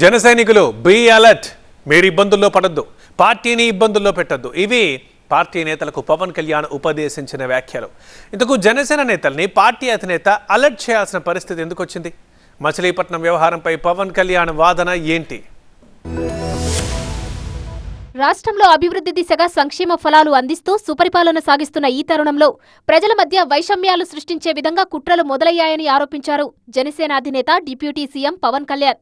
జన సైనికులు be alert. మీరు ఇబ్బందుల్లో పడద్దు. పార్టీని ఇబ్బందుల్లో పెట్టద్దు. ఇవి పార్టీ నేతలకు పవన్ కళ్యాణ్ ఉపదేశించిన వ్యాఖ్యలు. ఇందుకు జనసేన నేతల్ని పార్టీ అధినేత అలర్ట్ చేయాల్సిన పరిస్థితి ఎందుకు వచ్చింది మచిలీపట్నం వ్యవహారంపై పవన్ కళ్యాణ్ వాదన ఏంటి? రాష్ట్రంలో అభివృద్ధి దిశగా సంక్షేమ ఫలాలు అందిస్తూ సుపరిపాలన సాగిస్తున్న ఈ తరుణంలో ప్రజల మధ్య వైషమ్యాలు సృష్టించే విధంగా కుట్రలు మొదలయ్యాయని ఆరోపించారు జనసేన అధినేత డిప్యూటీ సీఎం పవన్ కళ్యాణ్.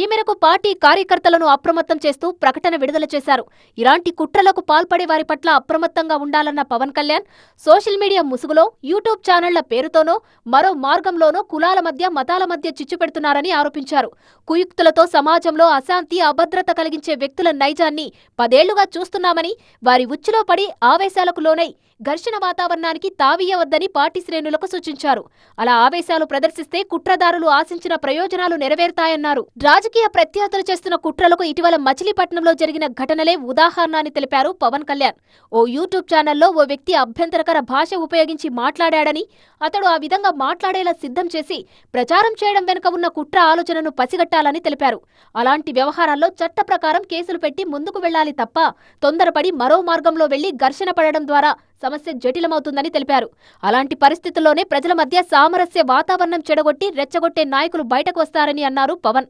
ఈ మేరకు పార్టీ కార్యకర్తలను అప్రమత్తం చేస్తూ ప్రకటన విడుదల చేశారు. ఇలాంటి కుట్రలకు పాల్పడే వారి పట్ల అప్రమత్తంగా ఉండాలన్న పవన్ కళ్యాణ్ సోషల్ మీడియా ముసుగులో యూట్యూబ్ ఛానళ్ళ పేరుతోనో మరో మార్గంలోనో కులాల మధ్య మతాల మధ్య చిచ్చు పెడుతున్నారని ఆరోపించారు. కుయుక్తులతో సమాజంలో అశాంతి అభద్రత కలిగించే వ్యక్తుల నైజాన్ని పదే ఏళ్ళుగా చూస్తున్నామని వారి ఉచ్చులో పడి ఆవేశాలకు లోనై ఘర్షణ వాతావరణానికి తావీయవద్దని పార్టీ శ్రేణులకు సూచించారు. అలా ఆవేశాలు ప్రదర్శిస్తే కుట్రదారులు ఆశించిన ప్రయోజనాలు నెరవేరుతాయన్నారు. రాజకీయ ప్రత్యర్థులు చేస్తున్న కుట్రలకు ఇటీవల మచిలీపట్నంలో జరిగిన ఘటనలే ఉదాహరణ అని తెలిపారు పవన్ కళ్యాణ్. ఓ యూట్యూబ్ ఛానల్లో ఓ వ్యక్తి అభ్యంతరకర భాష ఉపయోగించి మాట్లాడాడని అతడు ఆ విధంగా మాట్లాడేలా సిద్ధం చేసి ప్రచారం చేయడం వెనుక ఉన్న కుట్ర ఆలోచనను పసిగట్టాలని తెలిపారు. అలాంటి వ్యవహారాల్లో చట్ట ప్రకారం కేసులు పెట్టి ముందుకు వెళ్ళాలి తప్ప తొందరపడి మరో మార్గంలో వెళ్ళి ఘర్షణ పడడం ద్వారా సమస్య జటిలమవుతుందని తెలిపారు. అలాంటి పరిస్థితుల్లోనే ప్రజల మధ్య సామరస్య వాతావరణం చెడగొట్టి రెచ్చగొట్టే నాయకులు బయటకు వస్తారని అన్నారు పవన్.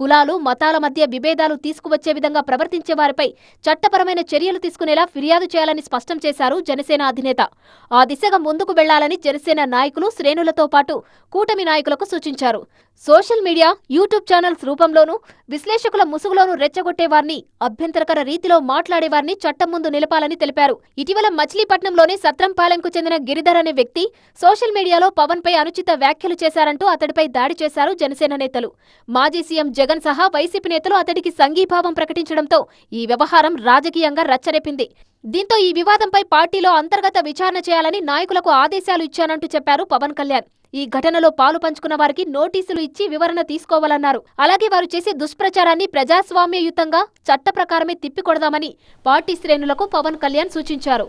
కులాలు మతాల మధ్య విభేదాలు తీసుకువచ్చే విధంగా ప్రవర్తించే వారిపై చట్టపరమైన చర్యలు తీసుకునేలా ఫిర్యాదు చేయాలని స్పష్టం చేశారు జనసేన అధినేత. ఆ దిశగా ముందుకు వెళ్ళాలని జనసేన నాయకులు శ్రేణులతో పాటు కూటమి నాయకులకు సూచించారు. సోషల్ మీడియా యూట్యూబ్ ఛానల్స్ రూపంలోనూ విశ్లేషకుల ముసుగులోనూ రెచ్చగొట్టేవారిని అభ్యంతరకర రీతిలో మాట్లాడేవారిని చట్టం ముందు నిలపాలని తెలిపారు. ఇటీవల విశాఖపట్నంలోని సత్రంపాలెంకు చెందిన గిరిధర్ అనే వ్యక్తి సోషల్ మీడియాలో పవన్ పై అనుచిత వ్యాఖ్యలు చేశారంటూ అతడిపై దాడి చేశారు జనసేన నేతలు. మాజీ సీఎం జగన్ సహా వైసీపీ నేతలు అతడికి సంఘీభావం ప్రకటించడంతో ఈ వ్యవహారం రాజకీయంగా రచ్చరేపింది. దీంతో ఈ వివాదంపై పార్టీలో అంతర్గత విచారణ చేయాలని నాయకులకు ఆదేశాలు ఇచ్చానంటూ చెప్పారు పవన్ కళ్యాణ్. ఈ ఘటనలో పాలు పంచుకున్న వారికి నోటీసులు ఇచ్చి వివరణ తీసుకోవాలన్నారు. అలాగే వారు చేసే దుష్ప్రచారాన్ని ప్రజాస్వామ్యయుతంగా చట్ట ప్రకారమే తిప్పికొడదామని పార్టీ శ్రేణులకు పవన్ కళ్యాణ్ సూచించారు.